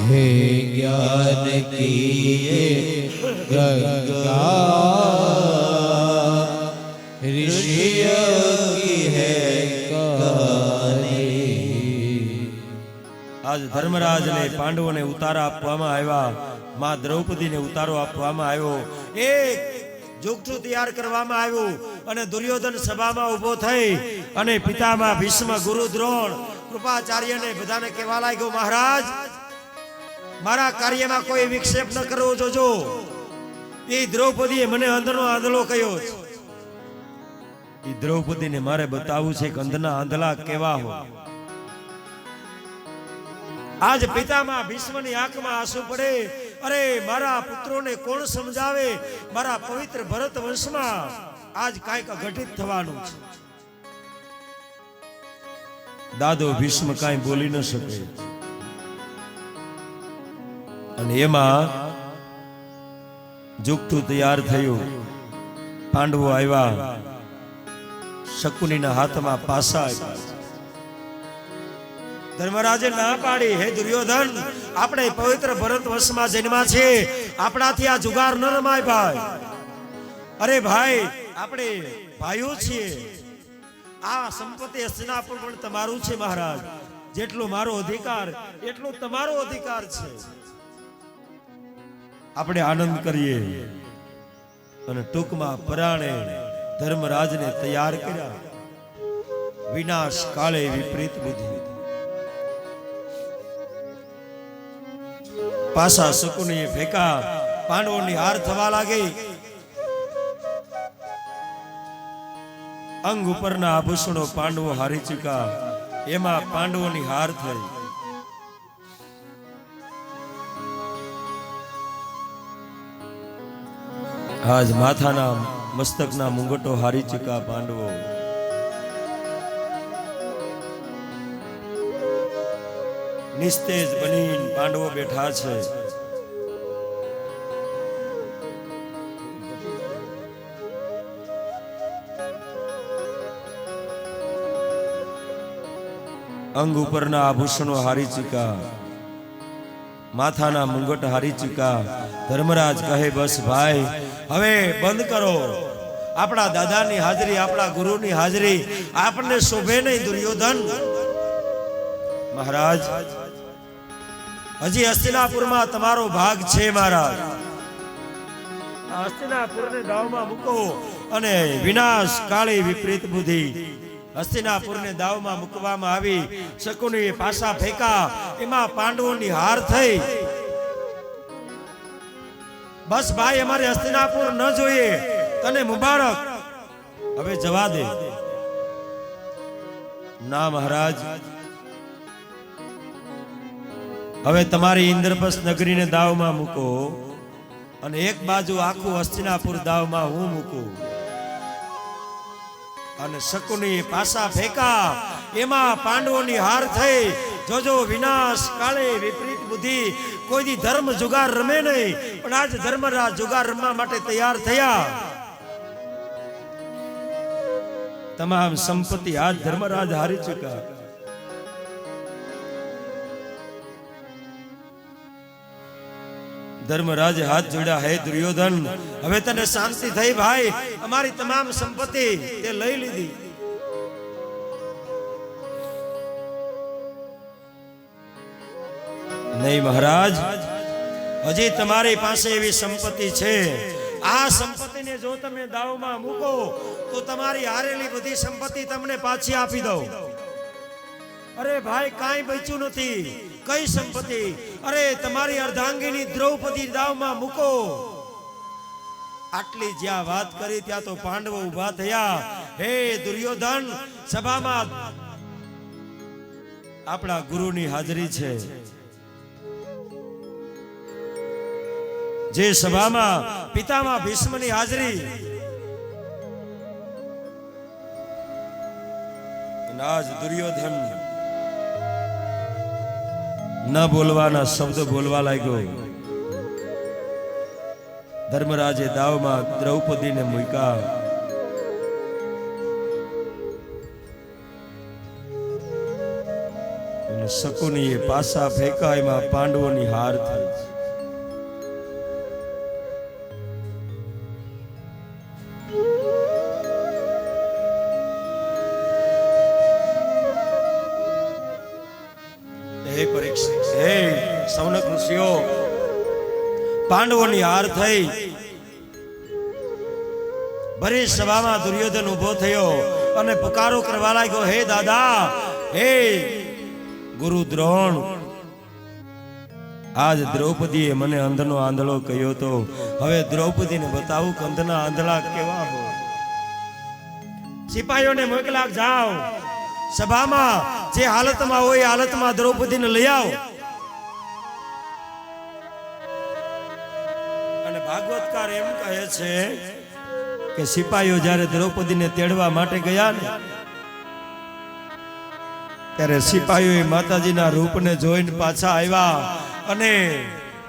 हे ज्ञान की ये गंगा ऋषियों की है कहानी આજ ધર્મરાજને પાંડવોને ઉતારા આપવામાં આવ્યા માં દ્રૌપદીને ઉતારો આપવામાં આવ્યો એક જોગઠું તૈયાર કરવામાં આવ્યું અને દુર્યોધન સભામાં ઊભો થઈ અને પિતામાં ભીષ્મ ગુરુ દ્રોણ કૃપાચાર્યને બધાને કહેવા લાગ્યો મહારાજ મારા કાર્યમાં કોઈ વિક્ષેપ ન કરવો જોજો. એ દ્રૌપદીએ મને અંધનો આંધલો કહ્યો એ દ્રૌપદીને મારે બતાવવું છે કે અંધના આંધલા કેવા હોય. આજ પિતામાં ભીષ્મની આંખમાં આંસુ પડે. અરે મારા પુત્રોને કોણ સમજાવે? મારા પવિત્ર ભરત વંશમાં આજ કાંઈક અઘટિત થવાનું છે. દાદો ભીષ્મ કાંઈ બોલી ન શકે. અને એમાં જુગઠું તૈયાર થયું. પાંડવો આવ્યા. શકુનીના હાથમાં પાસા ધર્મરાજે ના પાડી. હે દુર્યોધન, આપણે પવિત્ર ભરત વંશમાં જન્મા છે આપણાથી આ જુગાર ન રમાય ભાઈ. અરે ભાઈ, આપણે ભાઈઓ છીએ. આ સંપત્તિ હસ્તિનાપુર પણ તમારું છે મહારાજ. જેટલો મારો અધિકાર, એટલો તમારો અધિકાર છે. આપણે આનંદ કરીએ. અને ટૂંકમાં પરાણે ધર્મરાજને તૈયાર કર્યા. વિનાશ કાળે વિપરીત બુદ્ધિ. પાસા શકુનીએ ફેંકા પાંડવોની હાર થવા લાગી. અંગ ઉપરના આભૂષણો પાંડવો હારી ચૂક્યા. એમાં પાંડવોની હાર થઈ. આજ માથાના મસ્તકના મુંગટો હારી ચીકા પાંડવો. નિસ્તેજ બની પાંડવો બેઠા છે. અંગ ઉપરના આભૂષણો હારી ચૂક્યા માથાના મુંગટ હારી ચૂક્યા ધર્મરાજ કહે, બસ ભાઈ, હવે બંધ કરો. આપણા દાદાની હાજરી, આપણા ગુરુની હાજરી આપણને શોભે નહીં દુર્યોધન. મહારાજ, હજી હસ્તિનાપુરમાં તમારો ભાગ છે, મહારાજ. હસ્તિનાપુરને દાવમાં મૂકો અને વિનાશ કાળી વિપરીત બુદ્ધિ. હસ્તિનાપુરને દાવમાં મૂકવામાં આવી. શકુની પાસા ફેંકા. એમાં પાંડવોની હાર થઈ. બસ ભાઈ, અમારે હસ્તિનાપુર ન જોઈએ. તને મુબારક. હવે જવા દે. ના મહારાજ. હવે તમારી ઇન્દ્રપ્રસ્થ નગરીને દાવમાં મૂકો. અને એક બાજુ આખું હસ્તિનાપુર દાવમાં હું મૂકું. અને શકુની પાસા ફેંકા એમાં પાંડવોની હાર થઈ. જોજો, વિનાશ, કાળે, વિપરીત બુદ્ધિ. કોઈ દી ધર્મ જુગાર રમે નહીં, પણ આજ ધર્મરાજ જુગાર રમવા માટે તૈયાર થયા. તમામ સંપત્તિ આજ ધર્મરાજ હારી ચુક્યા. ધર્મરાજે હાથ જોડ્યા હે દુર્યોધન, હવે તને શાંતિ થઈ ભાઈ, અમારી તમામ સંપત્તિ તે લઈ લીધી. નહીં મહારાજ, હજી તમારી પાસે એવી સંપત્તિ છે. આ સંપત્તિને જો તમે દાવમાં મૂકો, તો તમારી હારેલી બધી સંપત્તિ તમને પાછી આપી દઉં. અરે ભાઈ, કાંઈ બચ્યું નથી. કઈ સંપત્તિ? અરે, તમારી અર્ધાંગીની દ્રૌપદી દાવમાં મૂકો. આટલી જ્યાં વાત કરી, ત્યાં તો પાંડવો ઊભા થયા. હે, દુર્યોધન, સભામાં આપણા ગુરુની હાજરી છે. જે સભામાં પિતામાં ભીષ્મની હાજરી. આજ દુર્યોધન. ન બોલવાના શબ્દ બોલવા લાગ્યો. ધર્મરાજે દાવમાં દ્રૌપદીને અને શકુનીએ પાસા ફેંકાયમાં પાંડવોની હાર થઈ. પાંડવોની હાર થઈ. ભરી સભામાં દુર્યોધન ઊભો થયો અને પુકારો કરવા લાગ્યો, હે દાદા, હે ગુરુ દ્રોણ. આજ દ્રૌપદીએ મને અંધનો આંધળો કહ્યો તો, હવે દ્રૌપદીને બતાવું કે અંધના આંધળા કેવા હો સિપાહીઓને મોકલા જાઓ. સભામાં જે હાલતમાં હોય હાલતમાં દ્રૌપદીને લઈ આવો. ભાગવતકાર એમ કહે છે કે સિપાહીઓ જ્યારે દ્રૌપદીને તેડવા માટે ગયા ને, ત્યારે સિપાહીઓએ માતાજીના રૂપને જોઈને પાછા આવ્યા અને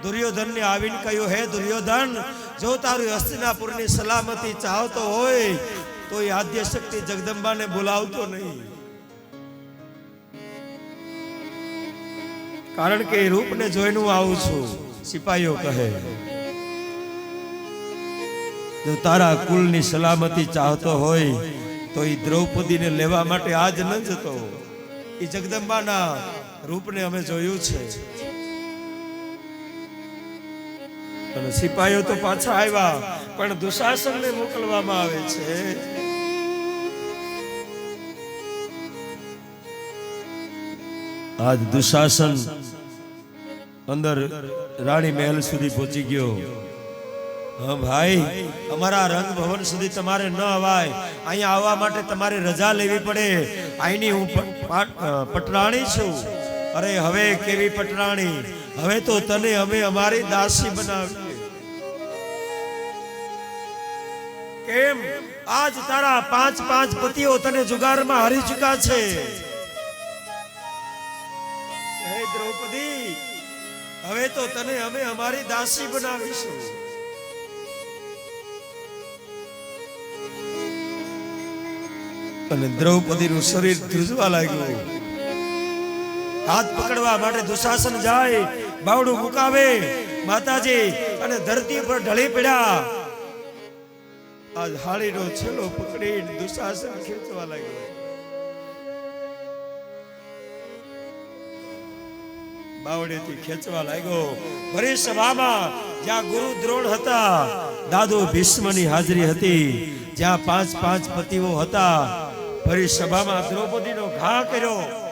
દુર્યોધનને આવીને કહ્યું, હે દુર્યોધન, જો તારું હસ્તિનાપુરની સલામતી ચાહતો હોય, તો એ આદ્ય શક્તિ જગદંબાને બોલાવતો નહીં. કારણ કે એ રૂપને જોઈને હું આવું છું સિપાહીઓ કહે. જો તારા કુલની સલામતી ચાહતો હોય, તો એ દ્રૌપદીને લેવા માટે આજ ન જતો એ જગદંબાના રૂપને અમે જોયું છે. અને સિપાહીઓ તો પાછા આવ્યા, પણ દુશાસનને મોકલવામાં આવે છે. આજ દુશાસન અંદર રાણી મહેલ સુધી પહોંચી ગયો. ભાઈ, અમારા રંગ ભવન સુધી તમારે ન અવાય. અહીંયા આવવા માટે તમારે રજા લેવી પડે. અહીંની હું પટરાણી છું. અરે હવે કેવી પટરાણી? હવે તો તને અમે અમારી દાસી બનાવી કેમ? આજ તારા પાંચ પાંચ પતિઓ તને જુગારમાં હારી ચુકા છે. દ્રૌપદી, હવે તો તને અમે અમારી દાસી બનાવીશું. અને દ્રૌપદીનું શરીર ધ્રુજવા લાગ્યું. હાથ પકડવા માટે દુશાસન જાય, બાવડું મુકાવે, માતાજી અને ધરતી પર ઢળી પડ્યા. આજ હાડીનો છેલ્લો પકડી દુશાસન ખેંચવા લાગ્યો. બાવડેથી ખેંચવા લાગ્યો. ભરી સભામાં જ્યાં ગુરુ દ્રોણ હતા, દાદો ભીષ્મની હાજરી હતી. જ્યાં પાંચ પાંચ પતિઓ હતા ફરી સભામાં દ્રૌપદીનો ઘા કર્યો.